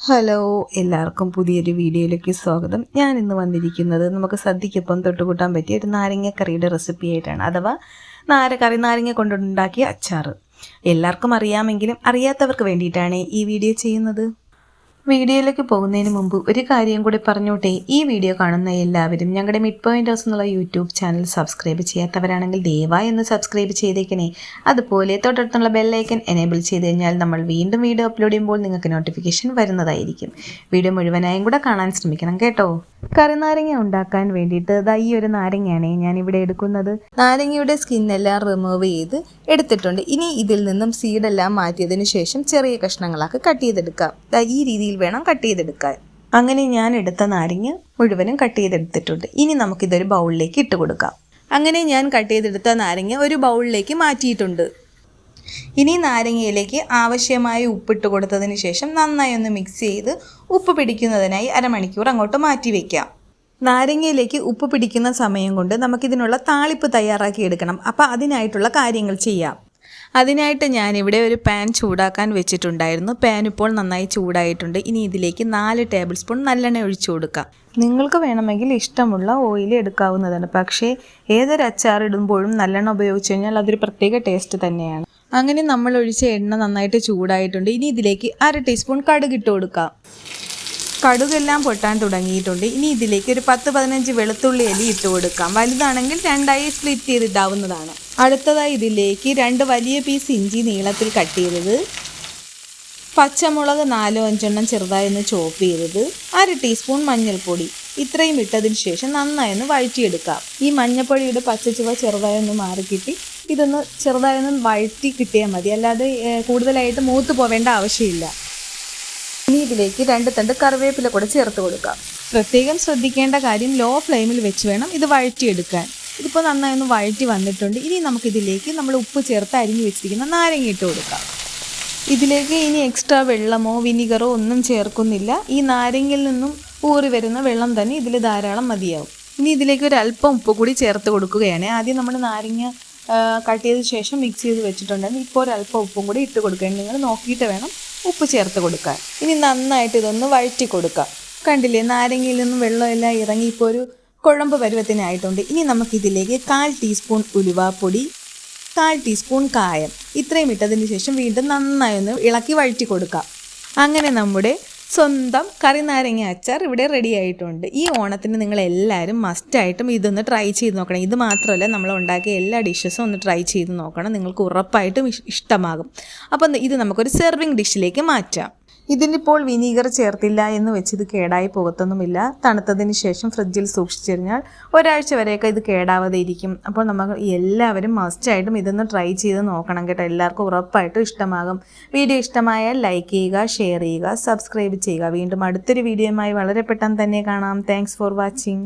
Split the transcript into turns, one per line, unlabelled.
Hello എല്ലാവർക്കും പുതിയൊരു വീഡിയോയിലേക്ക് സ്വാഗതം. ഞാൻ ഇന്ന് വന്നിരിക്കുന്നത് നമുക്ക് സദ്യക്കൊപ്പം തൊട്ടുകൂട്ടാൻ പറ്റിയ ഒരു നാരങ്ങക്കറിയുടെ റെസിപ്പി ആയിട്ടാണ്. അഥവാ നാര കറി നാരങ്ങ കൊണ്ടുണ്ടാക്കിയ അച്ചാർ എല്ലാവർക്കും അറിയാമെങ്കിലും അറിയാത്തവർക്ക് വേണ്ടിയിട്ടാണ് ഈ വീഡിയോ ചെയ്യുന്നത്. വീഡിയോയിലേക്ക് പോകുന്നതിന് മുമ്പ് ഒരു കാര്യം കൂടി പറഞ്ഞോട്ടെ. ഈ വീഡിയോ കാണുന്ന എല്ലാവരും ഞങ്ങളുടെ മിഡ് പോയിന്റ് ഹൗസ് എന്നുള്ള യൂട്യൂബ് ചാനൽ സബ്സ്ക്രൈബ് ചെയ്യാത്തവരാണെങ്കിൽ ദയവായി ഒന്ന് സബ്സ്ക്രൈബ് ചെയ്തേക്കണേ. അതുപോലെ തൊട്ടടുത്തുള്ള ബെല്ലൈക്കൻ എനേബിൾ ചെയ്ത് കഴിഞ്ഞാൽ നമ്മൾ വീണ്ടും വീഡിയോ അപ്ലോഡ് ചെയ്യുമ്പോൾ നിങ്ങൾക്ക് നോട്ടിഫിക്കേഷൻ വരുന്നതായിരിക്കും. വീഡിയോ മുഴുവനായും കൂടെ കാണാൻ ശ്രമിക്കണം കേട്ടോ. കറിനാരങ്ങ ഉണ്ടാക്കാൻ വേണ്ടിയിട്ട് ദാ ഈ ഒരു നാരങ്ങയാണ് ഇവിടെ എടുക്കുന്നത്. നാരങ്ങയുടെ സ്കിൻ എല്ലാം റിമൂവ് ചെയ്ത് എടുത്തിട്ടുണ്ട്. ഇനി ഇതിൽ നിന്നും സീഡെല്ലാം മാറ്റിയതിന് ശേഷം ചെറിയ കഷ്ണങ്ങളാക്കി കട്ട് ചെയ്തെടുക്കാം. ഈ രീതിയിൽ വേണം കട്ട് ചെയ്തെടുക്കാൻ. അങ്ങനെ ഞാൻ എടുത്ത നാരങ്ങ മുഴുവനും കട്ട് ചെയ്തെടുത്തിട്ടുണ്ട്. ഇനി നമുക്കിതൊരു ബൗളിലേക്ക് ഇട്ട് കൊടുക്കാം. അങ്ങനെ ഞാൻ കട്ട് ചെയ്തെടുത്ത നാരങ്ങ ഒരു ബൗളിലേക്ക് മാറ്റിയിട്ടുണ്ട്. ഇനി നാരങ്ങയിലേക്ക് ആവശ്യമായ ഉപ്പിട്ട് കൊടുത്തതിന് ശേഷം നന്നായി ഒന്ന് മിക്സ് ചെയ്ത് ഉപ്പ് പിടിക്കുന്നതിനായി അരമണിക്കൂർ അങ്ങോട്ട് മാറ്റി വയ്ക്കാം നാരങ്ങയിലേക്ക് ഉപ്പ് പിടിക്കുന്ന സമയം കൊണ്ട് നമുക്കിതിനുള്ള താളിപ്പ് തയ്യാറാക്കി എടുക്കണം. അപ്പോൾ അതിനായിട്ടുള്ള കാര്യങ്ങൾ ചെയ്യാം. അതിനായിട്ട് ഞാനിവിടെ ഒരു പാൻ ചൂടാക്കാൻ വെച്ചിട്ടുണ്ടായിരുന്നു. പാൻ ഇപ്പോൾ നന്നായി ചൂടായിട്ടുണ്ട്. ഇനി ഇതിലേക്ക് നാല് ടേബിൾ സ്പൂൺ നല്ലെണ്ണ ഒഴിച്ചു കൊടുക്കാം. നിങ്ങൾക്ക് വേണമെങ്കിൽ ഇഷ്ടമുള്ള ഓയിൽ എടുക്കാവുന്നതാണ്. പക്ഷേ ഏതൊരു അച്ചാർ ഇടുമ്പോഴും നല്ലെണ്ണ ഉപയോഗിച്ച് കഴിഞ്ഞാൽ അതൊരു പ്രത്യേക ടേസ്റ്റ് തന്നെയാണ്. അങ്ങനെ നമ്മൾ ഒഴിച്ച എണ്ണ നന്നായിട്ട് ചൂടായിട്ടുണ്ട്. ഇനി ഇതിലേക്ക് അര ടീസ്പൂൺ കടുക് ഇട്ട് കൊടുക്കാം. കടുകെല്ലാം പൊട്ടാൻ തുടങ്ങിയിട്ടുണ്ട്. ഇനി ഇതിലേക്ക് ഒരു പത്ത് പതിനഞ്ച് വെളുത്തുള്ളി അലി ഇട്ട് കൊടുക്കാം. വലുതാണെങ്കിൽ രണ്ടായി സ്പ്ലിറ്റ് ചെയ്തിട്ടാവുന്നതാണ്. അടുത്തതായി ഇതിലേക്ക് രണ്ട് വലിയ പീസ് ഇഞ്ചി നീളത്തിൽ കട്ട് ചെയ്തത്. പച്ചമുളക് നാലോ അഞ്ചെണ്ണം ചെറുതായി ഒന്ന് ചോപ്പ് ചെയ്തത്. അര ടീസ്പൂൺ മഞ്ഞൾപ്പൊടി. ഇത്രയും ഇട്ടതിന് ശേഷം നന്നായി ഒന്ന് വഴറ്റിയെടുക്കാം. ഈ മഞ്ഞൾപ്പൊടിയുടെ പച്ചച്ചുവ ചെറുതായി ഒന്ന് മാറിക്കിട്ടി. ഇതൊന്ന് ചെറുതായി ഒന്ന് വഴറ്റി കിട്ടിയാൽ മതി. അല്ലാതെ കൂടുതലായിട്ട് മൂത്ത് പോവേണ്ട ആവശ്യമില്ല. ഇനി ഇതിലേക്ക് രണ്ട് തണ്ട് കറിവേപ്പില കൂടെ ചേർത്ത് കൊടുക്കാം. പ്രത്യേകം ശ്രദ്ധിക്കേണ്ട കാര്യം ലോ ഫ്ലെയിമിൽ വെച്ച് വേണം ഇത് വഴറ്റിയെടുക്കാൻ. ഇതിപ്പോൾ നന്നായി ഒന്ന് വഴറ്റി വന്നിട്ടുണ്ട്. ഇനി നമുക്കിതിലേക്ക് നമ്മൾ ഉപ്പ് ചേർത്ത് അരിഞ്ഞു വെച്ചിരിക്കുന്ന നാരങ്ങ ഇട്ട് കൊടുക്കാം. ഇതിലേക്ക് ഇനി എക്സ്ട്രാ വെള്ളമോ വിനിഗറോ ഒന്നും ചേർക്കുന്നില്ല. ഈ നാരങ്ങയിൽ നിന്നും ഊറി വരുന്ന വെള്ളം തന്നെ ഇതിൽ ധാരാളം മതിയാവും. ഇനി ഇതിലേക്ക് ഒരു അല്പം ഉപ്പ് കൂടി ചേർത്ത് കൊടുക്കുകയാണ്. ആദ്യം നമ്മൾ നാരങ്ങ കട്ട് ചെയ്ത ശേഷം മിക്സ് ചെയ്ത് വെച്ചിട്ടുണ്ടെങ്കിൽ ഇപ്പോൾ ഒരു അല്പം ഉപ്പും കൂടി ഇട്ട് കൊടുക്കുകയാണ്. നിങ്ങൾ നോക്കിയിട്ട് വേണം ഉപ്പ് ചേർത്ത് കൊടുക്കാൻ. ഇനി നന്നായിട്ട് ഇതൊന്ന് വഴറ്റി കൊടുക്കാം. കണ്ടില്ലേ നാരങ്ങയിൽ നിന്നും വെള്ളമെല്ലാം ഇറങ്ങി ഇപ്പോൾ ഒരു കുഴമ്പ് പരുവത്തിനായിട്ടുണ്ട്. ഇനി നമുക്കിതിലേക്ക് കാൽ ടീസ്പൂൺ ഉലുവാപ്പൊടി കാൽ ടീസ്പൂൺ കായം. ഇത്രയും ഇട്ടതിന് ശേഷം വീണ്ടും നന്നായി ഒന്ന് ഇളക്കി വഴറ്റി കൊടുക്കാം. അങ്ങനെ നമ്മുടെ സ്വന്തം കറി നാരങ്ങ അച്ചാർ ഇവിടെ റെഡി ആയിട്ടുണ്ട്. ഈ ഓണത്തിന് നിങ്ങൾ എല്ലാവരും മസ്റ്റായിട്ടും ഇതൊന്ന് ട്രൈ ചെയ്ത് നോക്കണം. ഇത് മാത്രമല്ല നമ്മൾ ഉണ്ടാക്കിയ എല്ലാ ഡിഷസും ഒന്ന് ട്രൈ ചെയ്ത് നോക്കണം. നിങ്ങൾക്ക് ഉറപ്പായിട്ടും ഇഷ്ടമാകും. അപ്പം ഇത് നമുക്കൊരു സെർവിങ് ഡിഷിലേക്ക് മാറ്റാം. ഇതിനിപ്പോൾ വിനീഗർ ചേർത്തില്ല എന്ന് വെച്ച് ഇത് കേടായി പോകത്തൊന്നുമില്ല. തണുത്തതിന് ശേഷം ഫ്രിഡ്ജിൽ സൂക്ഷിച്ചിരുന്നാൽ ഒരാഴ്ച വരെയൊക്കെ ഇത് കേടാവാതെ ഇരിക്കും. അപ്പോൾ നമ്മൾ എല്ലാവരും മസ്റ്റായിട്ടും ഇതൊന്ന് ട്രൈ ചെയ്ത് നോക്കണം കേട്ടോ. എല്ലാവർക്കും ഉറപ്പായിട്ടും ഇഷ്ടമാകും. വീഡിയോ ഇഷ്ടമായാൽ ലൈക്ക് ചെയ്യുക ഷെയർ ചെയ്യുക സബ്സ്ക്രൈബ് ചെയ്യുക. വീണ്ടും അടുത്തൊരു വീഡിയോയുമായി വളരെ പെട്ടെന്ന് തന്നെ കാണാം. Thanks for watching